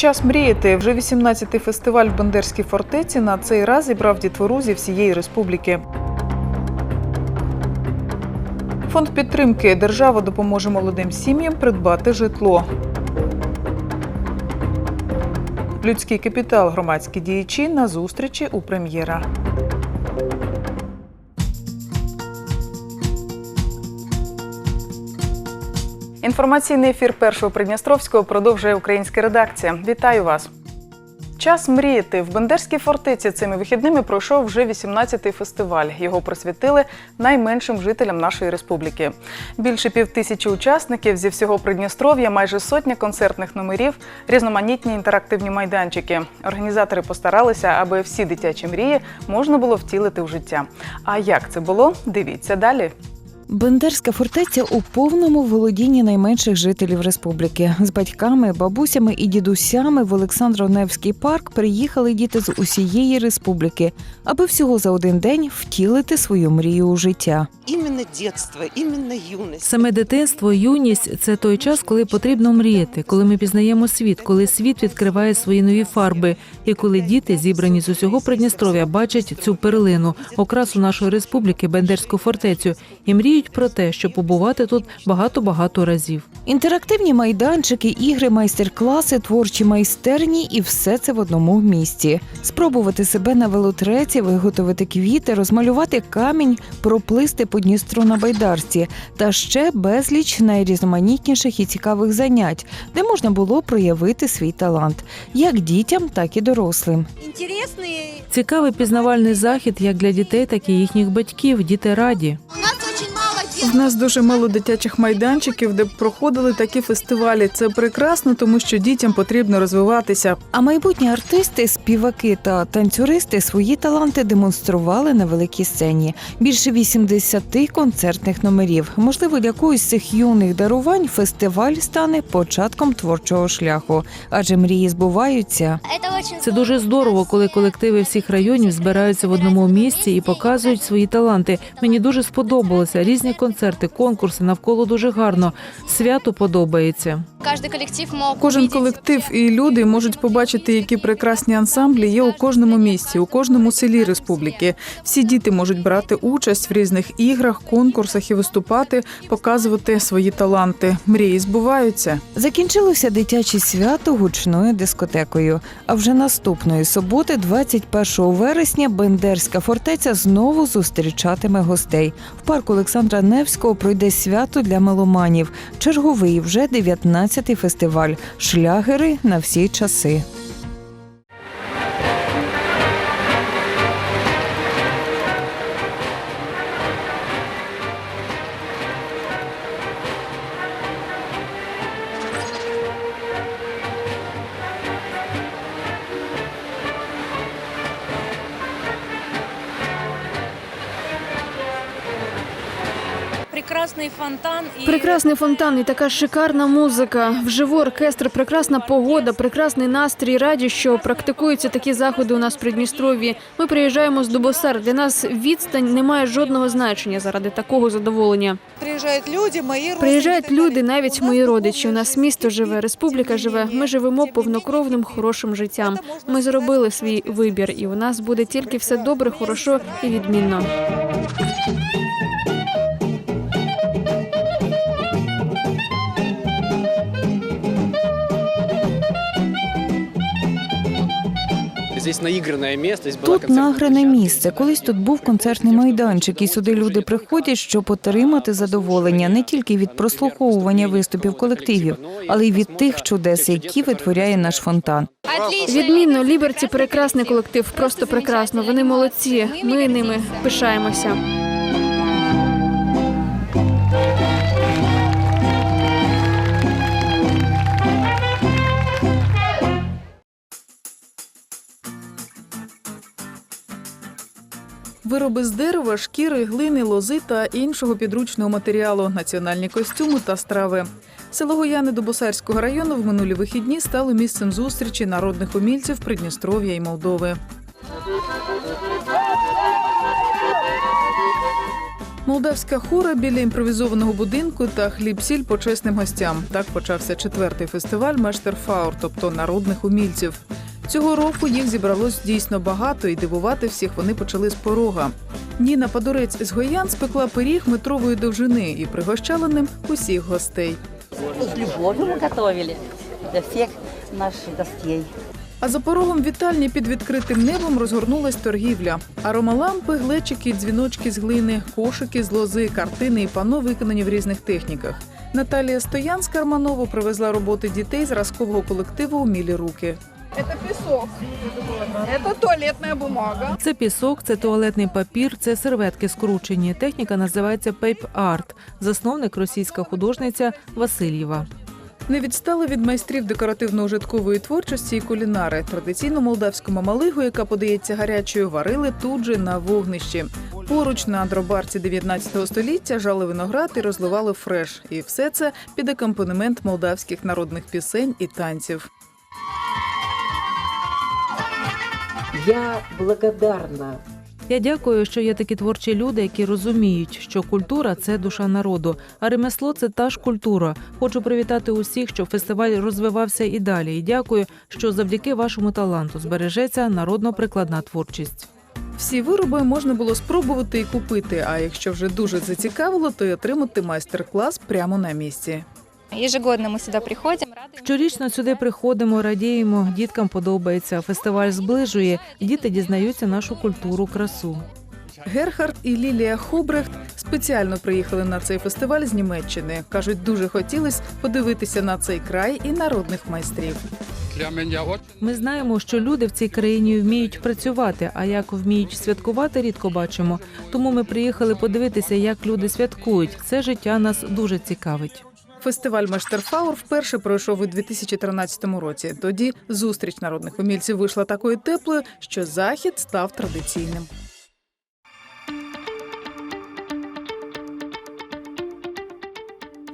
Час мріяти. Вже 18-й фестиваль в Бандерській фортеці на цей раз зібрав дітвору зі всієї республіки. Фонд підтримки держава допоможе молодим сім'ям придбати житло. Людський капітал, громадські діячі на зустрічі у прем'єра. Інформаційний ефір першого Придністровського продовжує українська редакція. Вітаю вас. Час мріяти в Бендерській фортеці цими вихідними пройшов вже 18-й фестиваль. Його присвятили найменшим жителям нашої республіки. Більше півтисячі учасників зі всього Придністров'я, майже сотня концертних номерів, різноманітні інтерактивні майданчики. Організатори постаралися, аби всі дитячі мрії можна було втілити в життя. А як це було? Дивіться далі. Бендерська фортеця у повному володінні найменших жителів республіки. З батьками, бабусями і дідусями в Олександро-Невський парк приїхали діти з усієї республіки, аби всього за один день втілити свою мрію у життя. Именно детство, именно юность. Саме дитинство, юність це той час, коли потрібно мріяти, коли ми пізнаємо світ, коли світ відкриває свої нові фарби, і коли діти, зібрані з усього Придністров'я, бачать цю перлину, окрасу нашої республіки, Бендерську фортецю, і мріють про те, щоб побувати тут багато-багато разів. Інтерактивні майданчики, ігри, майстер-класи, творчі майстерні і все це в одному місці. Спробувати себе на велотреці, виготовити квіти, розмалювати камінь, проплисти по Дністру на байдарці та ще безліч найрізноманітніших і цікавих занять, де можна було проявити свій талант як дітям, так і дорослим. Цікавий пізнавальний захід як для дітей, так і їхніх батьків. Діти раді. У нас В нас дуже мало дитячих майданчиків, де б проходили такі фестивалі. Це прекрасно, тому що дітям потрібно розвиватися. А майбутні артисти, співаки та танцюристи свої таланти демонстрували на великій сцені. Більше 80 концертних номерів. Можливо, для когось з цих юних дарувань фестиваль стане початком творчого шляху, адже мрії збуваються. Это Це дуже здорово, коли колективи всіх районів збираються в одному місці і показують свої таланти. Мені дуже сподобалося різні концерти, конкурси навколо дуже гарно. Свято подобається. Кожен колектив і люди можуть побачити, які прекрасні ансамблі є у кожному місті, у кожному селі республіки. Всі діти можуть брати участь в різних іграх, конкурсах і виступати, показувати свої таланти. Мрії збуваються. Закінчилося дитяче свято гучною дискотекою. А вже наступної суботи, 21 вересня, Бендерська фортеця знову зустрічатиме гостей. В парку Олександра Невського пройде свято для меломанів. Черговий вже 19-й фестиваль. Шлягери на всі часи. Прекрасний фонтан і Прекрасний фонтан і така шикарна музика. Вживу оркестр, прекрасна погода, прекрасний настрій. Раді, що практикуються такі заходи у нас в Придністров'ї. Ми приїжджаємо з Дубосар. Для нас відстань не має жодного значення заради такого задоволення. Приезжают люди, мои Приїжджають люди, навіть мої родичі. У нас місто живе, республіка живе. Ми живемо повнокровним хорошим життям. Ми зробили свій вибір, і у нас буде тільки все добре, хорошо і відмінно. Тут награне місце. Колись тут був концертний майданчик, і сюди люди приходять, щоб отримати задоволення не тільки від прослуховування виступів колективів, але й від тих чудес, які витворяє наш фонтан. Відмінно, ліберці прекрасний колектив, просто прекрасно. Вони молодці. Ми ними пишаємося. Вироби з дерева, шкіри, глини, лози та іншого підручного матеріалу, національні костюми та страви. Село Гояни Дубосарського району в минулі вихідні стало місцем зустрічі народних умільців Придністров'я і Молдови. Молдавська хора біля імпровізованого будинку та хліб-сіль почесним гостям. Так почався четвертий фестиваль Мештерфаур, тобто народних умільців. Цього року їх зібралось дійсно багато, і дивувати всіх вони почали з порога. Ніна Падурець з Гоян спекла пиріг метрової довжини і пригощала ним усіх гостей. С любовью мы готовили для всех наших гостей. А за порогом вітальні під відкритим небом розгорнулась торгівля. Аромалампи, глечики, дзвіночки з глини, кошики з лози, картини і пано виконані в різних техніках. Наталія Стоян з Карманово привезла роботи дітей зразкового колективу «Умілі руки. Это песок. Это туалетная бумага. Це пісок, це туалетний папір, це серветки скручені. Техніка називається Art. Засновник російська художниця Васильєва. Не відстали від майстрів декоративно-ужиткової творчості і кулінари. Традиційну молдавську мамалигу, яка подається гарячою, варили тут же на вогнищі. Поруч на дробарці 19 століття жали виноград і розливали фреш. І все це під акомпанемент молдавських народних пісень і танців. Я благодарна Я дякую, що є такі творчі люди, які розуміють, що культура це душа народу, а ремесло це та ж культура. Хочу привітати усіх, щоб фестиваль розвивався і далі. І дякую, що завдяки вашому таланту збережеться народно-прикладна творчість. Всі вироби можна було спробувати і купити. А якщо вже дуже зацікавило, то й отримати майстер-клас прямо на місці. Ежегодно мы сюда приходим, радуемся. Щорічно сюди приходимо, радіємо, діткам подобається. Фестиваль зближує, діти дізнаються нашу культуру, красу. Герхард і Лілія Хобрехт спеціально приїхали на цей фестиваль з Німеччини. кажуть, дуже хотілось подивитися на цей край і народних майстрів. Ми знаємо, що люди в цій країні вміють працювати, а як вміють святкувати, рідко бачимо. Тому ми приїхали подивитися, як люди святкують. Це життя нас дуже цікавить. Фестиваль Мештерфаур вперше пройшов у 2013 році. Тоді зустріч народних умільців вийшла такою теплою, що захід став традиційним.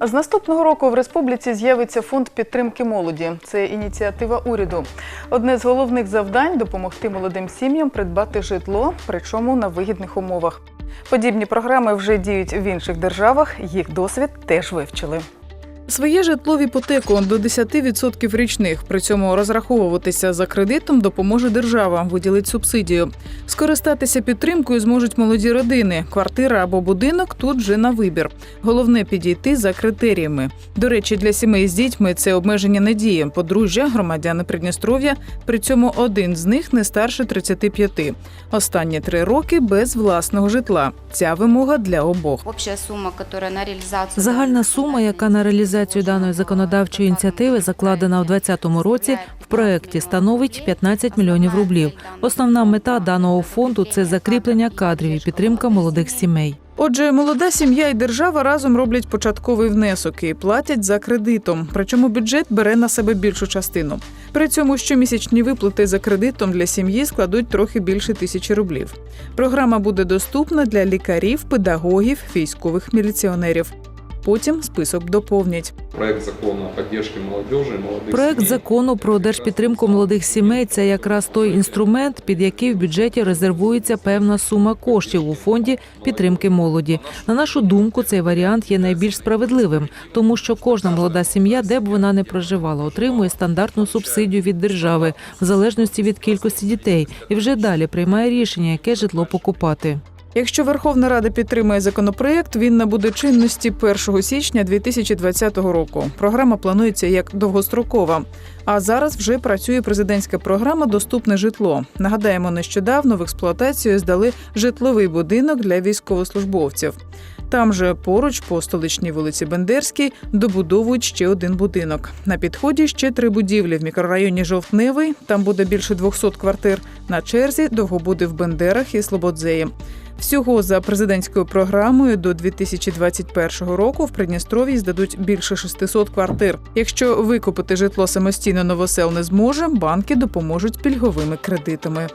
З наступного року в республіці з'явиться фонд підтримки молоді. Це ініціатива уряду. Одне з головних завдань допомогти молодим сім'ям придбати житло, причому на вигідних умовах. Подібні програми вже діють в інших державах. Їх досвід теж вивчили. Своє житло в іпотеку до 10% річних. При цьому розраховуватися за кредитом допоможе держава, виділить субсидію. Скористатися підтримкою зможуть молоді родини. Квартира або будинок тут вже на вибір. Головне підійти за критеріями. До речі, для сімей з дітьми це обмеження не діє. Подружжя, громадяни Придністров'я. При цьому один з них не старше 35. Останні три роки без власного житла. Ця вимога для обох. Загальна сума, яка на реалізацію даної законодавчої ініціативи закладена у 2020 році в проєкті, становить 15 мільйонів рублів. Основна мета даного фонду це закріплення кадрів і підтримка молодих сімей. Отже, молода сім'я і держава разом роблять початковий внесок і платять за кредитом. Причому бюджет бере на себе більшу частину. При цьому щомісячні виплати за кредитом для сім'ї складуть трохи більше тисячі рублів. Програма буде доступна для лікарів, педагогів, військових міліціонерів. Потім список доповнять. Проект закону о поддержке молодежи и молодых Проект семей. закону про держпідтримку молодих сімей це якраз той інструмент, під який в бюджеті резервується певна сума коштів у фонді підтримки молоді. На нашу думку, цей варіант є найбільш справедливим, тому що кожна молода сім'я, де б вона не проживала, отримує стандартну субсидію від держави в залежності від кількості дітей, і вже далі приймає рішення, яке житло покупати. Якщо Верховна Рада підтримає законопроект, він набуде чинності 1 січня 2020 року. Програма планується як довгострокова. А зараз вже працює президентська програма Доступне житло. Нагадаємо, нещодавно в експлуатацію здали житловий будинок для військовослужбовців. Там же поруч по столичній вулиці Бендерській добудовують ще один будинок. На підході ще три будівлі в мікрорайоні Жовтневий. Там буде більше 200 квартир. На черзі довгобуди в Бендерах і Слободзеї. Всього за президентською програмою до 2021 року в Придністров'ї здадуть більше 600 квартир. Якщо викупити житло самостійно новосел не зможе, банки допоможуть пільговими кредитами.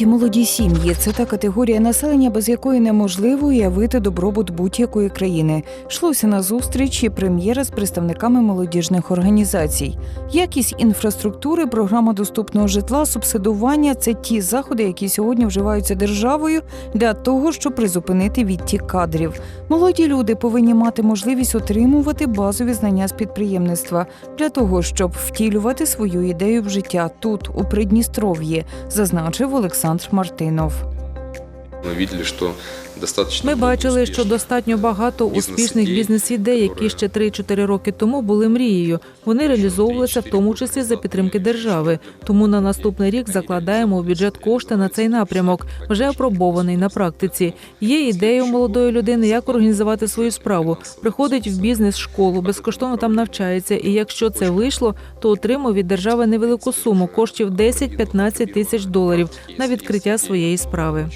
І молоді сім'ї це та категорія населення, без якої неможливо уявити добробут будь-якої країни. Йшлося на зустрічі прем'єра з представниками молодіжних організацій. Якість інфраструктури, програма доступного житла, субсидування це ті заходи, які сьогодні вживаються державою для того, щоб призупинити відтік кадрів. Молоді люди повинні мати можливість отримувати базові знання з підприємництва для того, щоб втілювати свою ідею в життя тут, у Придністров'ї, зазначив Олександр Мартинов. Мы видели, что Ми бачили, що достатньо багато успішних бізнес-ідей, які ще 3-4 роки тому були мрією. Вони реалізовувалися в тому числі за підтримки держави. Тому на наступний рік закладаємо у бюджет кошти на цей напрямок, вже апробований на практиці. Є ідея у молодої людини, як організувати свою справу. Приходить в бізнес-школу, безкоштовно там навчається. І якщо це вийшло, то отримує від держави невелику суму коштів 10-15 тисяч доларів на відкриття своєї справи.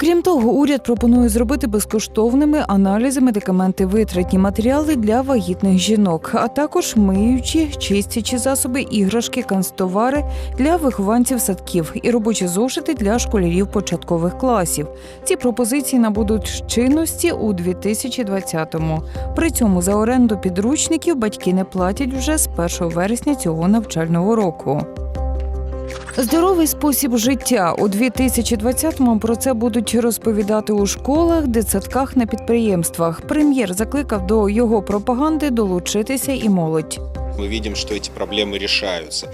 Крім того, уряд пропонує зробити безкоштовними аналізи, медикаменти, витратні матеріали для вагітних жінок, а також миючі, чистячі засоби, іграшки, канцтовари для вихованців садків і робочі зошити для школярів початкових класів. Ці пропозиції набудуть чинності у 2020-му. При цьому за оренду підручників батьки не платять вже з 1 вересня цього навчального року. Здоровий спосіб життя у 2020-му про це будуть розповідати у школах, дитсадках на підприємствах. Прем'єр закликав до його пропаганди долучитися і молодь. Ми бачимо, що ці проблеми рішаються.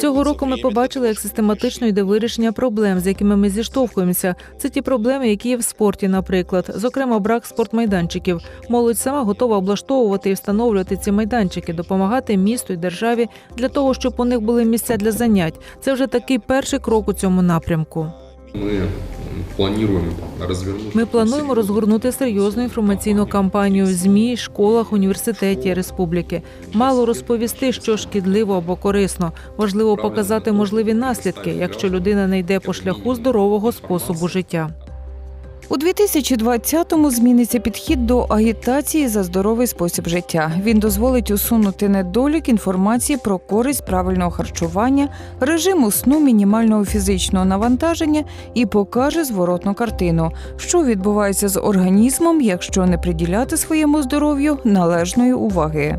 Цього року ми побачили, як систематично йде вирішення проблем, з якими ми зіштовхуємося. Це ті проблеми, які є в спорті, наприклад, зокрема, брак спортмайданчиків. Молодь сама готова облаштовувати і встановлювати ці майданчики, допомагати місту і державі для того, щоб у них були місця для занять. Це вже такий перший крок у цьому напрямку. Мы плануємо розвернути. Ми плануємо розгорнути серйозну інформаційну кампанію в змі, школах, університеті республіки. Мало розповісти, що шкідливо або корисно. Важливо показати можливі наслідки, якщо людина не йде по шляху здорового способу життя. У 2020-му зміниться підхід до агітації за здоровий спосіб життя. Він дозволить усунути недолік інформації про користь правильного харчування, режиму сну, мінімального фізичного навантаження і покаже зворотну картину, що відбувається з організмом, якщо не приділяти своєму здоров'ю належної уваги.